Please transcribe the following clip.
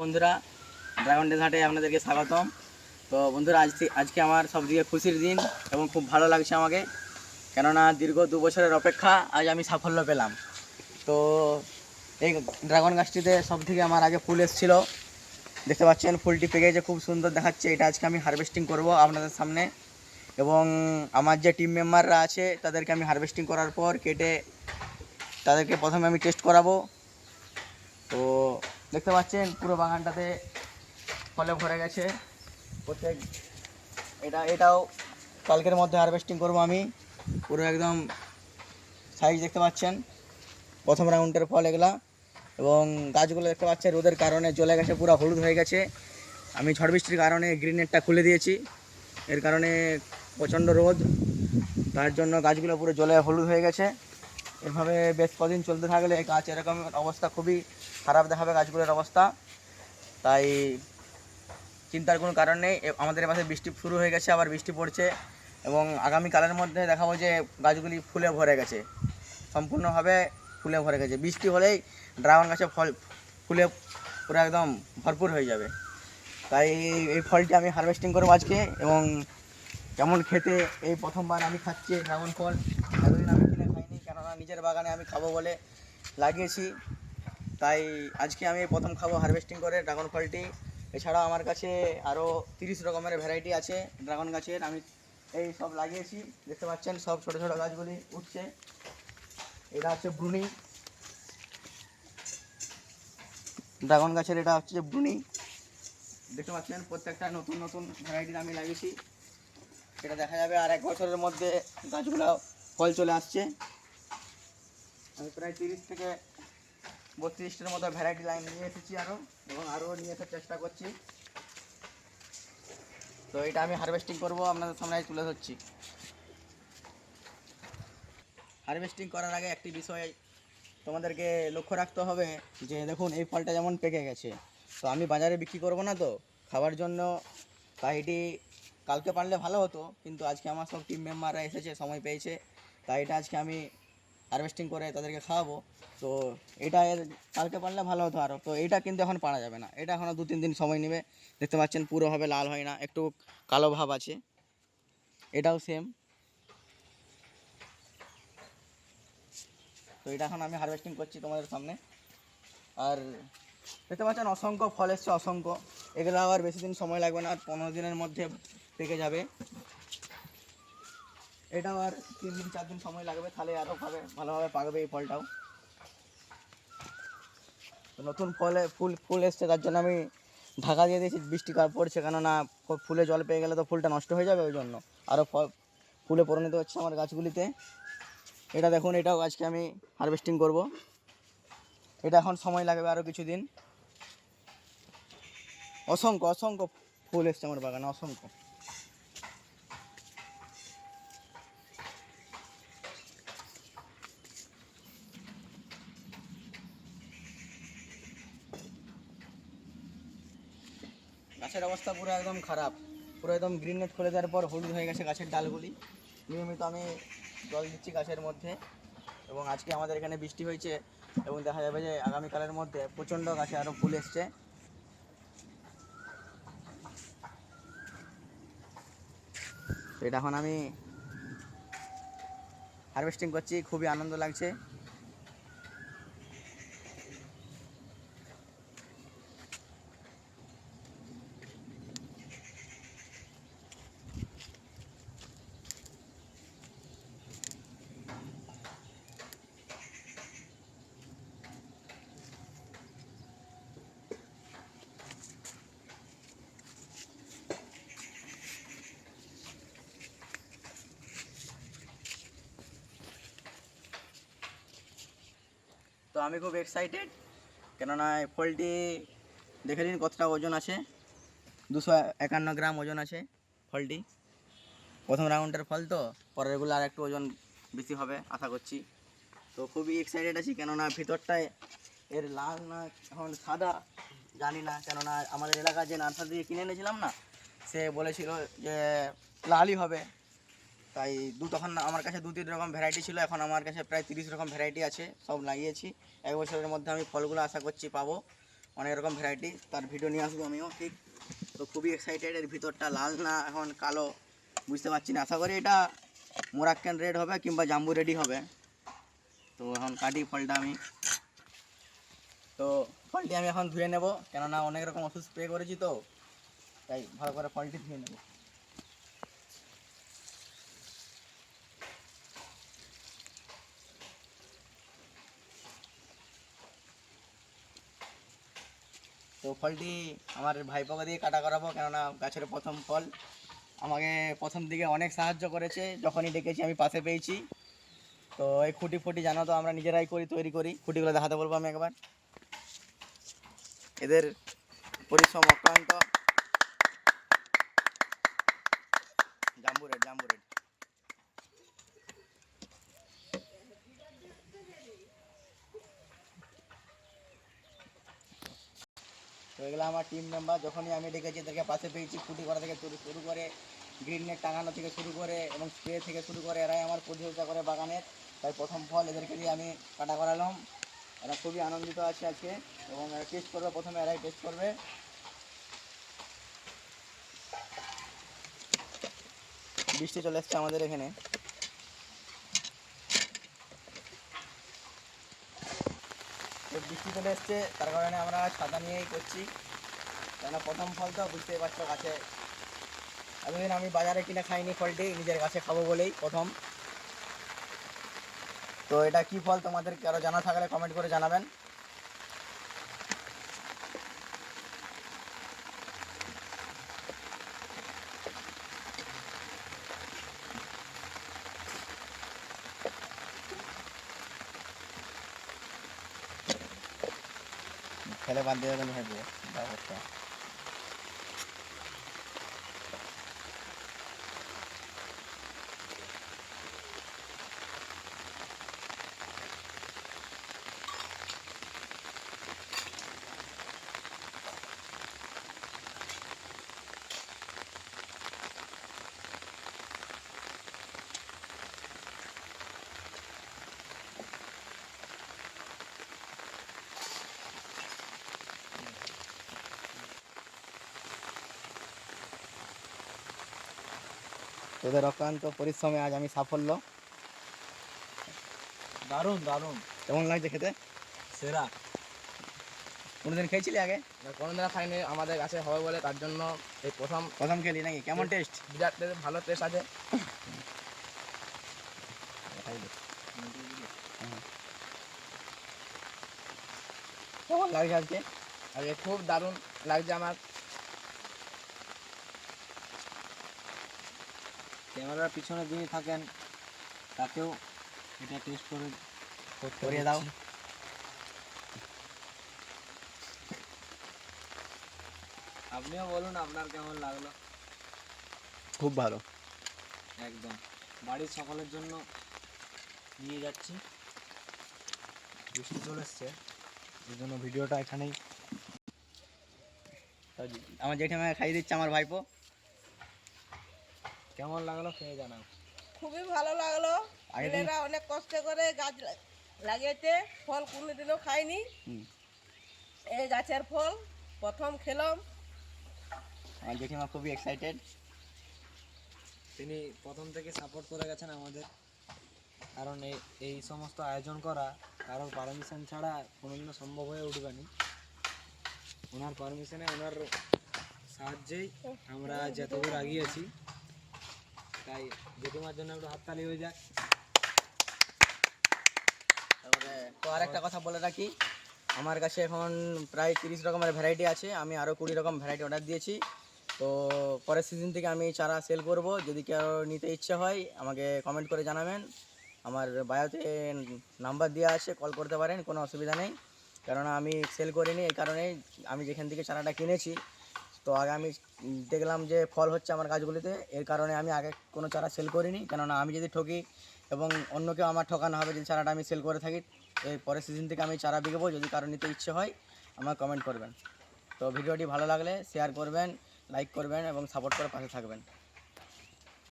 বন্ধুরা ড্রাগন ডেস হাটে আপনাদেরকে স্বাগতম। তো বন্ধুরা আজ আজকে আমার সবথেকে খুশির দিন এবং খুব ভালো লাগছে আমাকে। কেননা দীর্ঘ দু বছরের অপেক্ষা আজ আমি সাফল্য পেলাম। তো এই ড্রাগন গাছটিতে সব থেকে আমার আগে ফুল এসেছিল। দেখতে পাচ্ছেন, ফুলটি পেকে যে খুব সুন্দর দেখাচ্ছে। এটা আজকে আমি হারভেস্টিং করব আপনাদের সামনে। এবং আমার যে টিম মেম্বাররা আছে, তাদেরকে আমি হারভেস্টিং করার পর কেটে তাদেরকে প্রথমে আমি টেস্ট করাবো। তো দেখতে পাচ্ছেন, পুরো বাগানটাতে ফলে ভরে গেছে। প্রত্যেক এটা এটাও কালকের মধ্যে হারভেস্টিং করব আমি। পুরো একদম সাইজ দেখতে পাচ্ছেন। প্রথম রাউন্ডের ফল এগুলা। এবং গাছগুলো দেখতে পাচ্ছেন, রোদের কারণে জ্বলে গেছে, পুরো হলুদ হয়ে গেছে। আমি ঝড় বৃষ্টির কারণে গ্রিন নেটটা খুলে দিয়েছি। এর কারণে প্রচণ্ড রোদ। তার জন্য গাছগুলো পুরো জলে হলুদ হয়ে গেছে। এভাবে বেশ কদিন চলতে থাকলে গাছ এরকম অবস্থা খুবই খারাপ দেখাবে গাছগুলোর অবস্থা। তাই চিন্তার কোনো কারণ নেই। আমাদের পাশে বৃষ্টি শুরু হয়ে গেছে, আবার বৃষ্টি পড়ছে এবং আগামীকালের মধ্যে দেখাবো যে গাছগুলি ফুলে ভরে গেছে। সম্পূর্ণভাবে ফুলে ভরে গেছে। বৃষ্টি হলেই ড্রাগন গাছে ফল, ফুলে পুরো একদম ভরপুর হয়ে যাবে। তাই এই- ফলটি আমি হারভেস্টিং করব আজকে এবং কেমন খেতে এই প্রথমবার আমি খাচ্ছি ড্রাগন ফল এতদিন আমি কিনে খাইনি কেননা নিজের বাগানে আমি খাব বলে লাগিয়েছি। তাই আজকে আমি প্রথম খাব হারভেস্টিং করে ড্রাগন ফলটি এছাড়াও আমার কাছে আরও তিরিশ রকমের ভ্যারাইটি আছে ড্রাগন গাছের। আমি এই সব লাগিয়েছি। দেখতে পাচ্ছেন সব ছোটো ছোটো গাছগুলি উঠছে। এটা হচ্ছে ব্রুনি। ড্রাগন গাছের এটা হচ্ছে ব্রুনি। দেখতে পাচ্ছেন প্রত্যেকটা নতুন নতুন ভ্যারাইটির আমি লাগিয়েছি। সেটা দেখা যাবে আর এক বছরের মধ্যে গাছগুলো ফল চলে আসছে। আমি প্রায় তিরিশ থেকে বত্রিশটার মতো ভ্যারাইটি লাইন নিয়ে এসেছি আরও এবং আরও নিয়ে আসার চেষ্টা করছি। তো এটা আমি হারভেস্টিং করব, আপনাদের সামনে তুলে ধরছি। হারভেস্টিং করার আগে একটি বিষয় তোমাদেরকে লক্ষ্য রাখতে হবে, যে দেখুন, এই ফলটা যেমন পেকে গেছে, তো আমি বাজারে বিক্রি করব না তো খাবার জন্য এটি কালকে পারলে ভালো হতো, কিন্তু আজকে আমার সব টিম মেম্বাররা এসেছে, সময় পেয়েছে, তাই এটা আজকে আমি হারভেস্টিং করে তাদেরকে খাওয়াবো। তো এটা কালকে পারলে ভালো হতো আরও তো এটা কিন্তু এখন পারা যাবে না। এটা এখনও দু তিন দিন সময় নেবে। দেখতে পাচ্ছেন পুরোভাবে লাল হয় না। একটু কালো ভাব আছে। এটাও সেম তো এটা এখন আমি হারভেস্টিং করছি তোমাদের সামনে। আর দেখতে পাচ্ছেন অসংখ্য ফল এসছে, অসংখ্য। এগুলো আবার বেশি দিন সময় লাগবে না, আর পনেরো দিনের মধ্যে পেকে যাবে। এটাও আর তিন দিন, চার দিন সময় লাগবে, তাহলে আরও ভাবে ভালোভাবে পাকবে এই ফলটাও। নতুন ফলে ফুল ফুল এসছে, তার জন্য আমি ঢাকা দিয়ে দিয়েছি, বৃষ্টি পড়ছে কেননা ফুলে জল পেয়ে গেলে তো ফুলটা নষ্ট হয়ে যাবে ওই জন্য। আরও ফ- ফুলে পরিণত হচ্ছে আমার গাছগুলিতে। এটা দেখুন, এটাও আজকে আমি হারভেস্টিং করব। এটা এখন সময় লাগবে আরও কিছুদিন। অসংখ্য অসংখ্য ফুল এসছে আমার বাগানে, অসংখ্য। গাছের অবস্থা পুরো একদম খারাপ। পুরো একদম গ্রিন নেট খুলে দেওয়ার পর হলুদ হয়ে গেছে গাছের ডালগুলি। নিয়মিত আমি জল দিচ্ছি গাছের মধ্যে এবং আজকে আমাদের এখানে বৃষ্টি হয়েছে এবং দেখা যাবে যে আগামীকালের মধ্যে প্রচণ্ড গাছে আরও ফুল এসছে। এটা এখন আমি হারভেস্টিং করছি, খুবই আনন্দ লাগছে। তো আমি খুব এক্সাইটেড কেননা এই ফলটি দেখে নিন কতটা ওজন আছে। দুশো একান্ন গ্রাম ওজন আছে ফলটি প্রথম রাউন্ডের ফল তো পরেরগুলো আর একটু ওজন বেশি হবে, আশা করছি। তো খুবই এক্সাইটেড আছি, কেননা ভিতরটায় এর লাল না এখন সাদা জানি না, কেননা আমাদের এলাকার যে নার্সারি কিনে এনেছিলাম না, সে বলেছিল যে লালই হবে। তাই দু তখন আমার কাছে দু তিন রকম ভ্যারাইটি ছিল, এখন আমার কাছে প্রায় তিরিশ রকম ভ্যারাইটি আছে, সব লাগিয়েছি। এক বছরের মধ্যে আমি ফলগুলো আশা করছি পাবো, অনেক রকম ভ্যারাইটি তার ভিডিও নিয়ে আসব আমিও, ঠিক? তো খুবই এক্সাইটেড এর ভিতরটা লাল না, এখন কালো, বুঝতে পারছি না। আশা করি এটা মোরাক্কেন রেড হবে কিংবা জাম্বু রেডি হবে। তো এখন কাটি ফলটা আমি। তো ফলটি আমি এখন ধুয়ে নেব, কেননা অনেক রকম ওষুধ স্প্রে করেছি তো, তাই ভালো করে ফলটি ধুয়ে নেব। তো ফলটি আমার ভাইপোকে দিয়ে কাটা করাবো, কেননা গাছের প্রথম ফল আমাকে প্রথম দিকে অনেক সাহায্য করেছে, যখনই ডেকেছি আমি পাশে পেয়েছি। তো এই খুঁটি ফুটি জানো তো আমরা নিজেরাই করি, তৈরি করি। খুঁটিগুলো দেখাতে বলব আমি একবার। এদের পরিশ্রম অক্লান্ত। জাম্বু রেড জাম্বু রেড তো এগুলো আমার টিম মেম্বার যখনই আমি ডেকেছি এদেরকে পাশে পেয়েছি খুঁটি করা থেকে শুরু করে গ্রিন নেট টাঙানো থেকে শুরু করে এবং স্প্রে থেকে শুরু করে এরাই আমার প্রতিযোগিতা করে বাগানের। তাই প্রথম ফল এদেরকে দিয়ে আমি কাটা করালাম। এরা খুবই আনন্দিত আছে আজকে এবং টেস্ট করবে, প্রথমে এরাই টেস্ট করবে। বৃষ্টি চলে এসছে আমাদের এখানে। বৃষ্টি চলে এসছে, তার কারণে আমরা ছাতা নিয়েই করছি। কেননা প্রথম ফল তো বুঝতেই পারছ গাছে। এতদিন আমি বাজারে কিনে খাইনি ফলটি, নিজের গাছে খাব বলেই প্রথম। তো এটা কি ফল তোমাদের কারও জানা থাকলে কমেন্ট করে জানাবেন। খেলে বাদ দিয়ে দেবেন ভেবে তোদের অক্লান্ত পরিশ্রমে আজ আমি সাফল্য। দারুণ দারুণ। কেমন লাগছে খেতে? সেরা। কোনোদিন খেয়েছিলি আগে? কোনোদিন খাইনি। আমাদের কাছে হবে বলে তার জন্য এই প্রথম প্রথম খেলি নাকি? কেমন টেস্ট বিরাট ভালো টেস্ট আছে। কেমন লাগছে আজকে? আর এ খুব দারুণ লাগছে আমার। ক্যামেরার পিছনে যিনি থাকেন তাকেও এটা টেস্ট করে করিয়ে দাও। আপনিও বলুন আপনার কেমন লাগল? খুব ভালো। একদম। বাড়ির সকলের জন্য নিয়ে যাচ্ছি। বৃষ্টি চলে এসছে এই জন্য ভিডিওটা এখানেই আমার জেঠিমা খাইয়ে দিচ্ছে আমার ভাইপো। কেমন লাগল খেয়ে জানাও। খুবই ভালো লাগল। ছেলেরা অনেক কষ্ট করে গাছ লাগিয়েছে ফল কোনোদিনও খাইনি। এই গাছের ফল প্রথম খেলাম। আমার জেঠিমা খুবই এক্সাইটেড তিনি প্রথম থেকে সাপোর্ট করে গেছেন আমাদের। কারণ এই এই সমস্ত আয়োজন করা কারোর পারমিশন ছাড়া কোনোদিনও সম্ভব হয়ে উঠবে না। ওনার পারমিশনে ওনার সাহায্যেই আমরা যতদূর আগিয়েছি। তাই জেঠিমার জন্য একটু হাততালি হয়ে যাক তারপরে তো আরেকটা কথা বলে রাখি, আমার কাছে এখন প্রায় তিরিশ রকমের ভ্যারাইটি আছে, আমি আরও কুড়ি রকম ভ্যারাইটি অর্ডার দিয়েছি। তো পরের সিজন থেকে আমি চারা সেল করব, যদি কেউ নিতে ইচ্ছে হয়, আমাকে কমেন্ট করে জানাবেন। আমার বায়োতে নাম্বার দেওয়া আছে কল করতে পারেন, কোনো অসুবিধা নেই। কেননা আমি সেল করিনি, এই কারণেই আমি যেখান থেকে চারাটা কিনেছি তো আগে আমি দেখলাম যে ফল হচ্ছে আমার গাছগুলিতে। এর কারণে আমি আগে কোনো চারা সেল করিনি। কেননা আমি যদি ঠকি এবং অন্য কেউ আমার ঠকানো হবে, যদি চারাটা আমি সেল করে থাকি, এর পরের সিজন থেকে আমি চারা বিকবো। যদি কারও নিতে ইচ্ছে হয়, আমার কমেন্ট করবেন। তো ভিডিওটি ভালো লাগলে শেয়ার করবেন লাইক করবেন এবং সাপোর্ট করে পাশে থাকবেন।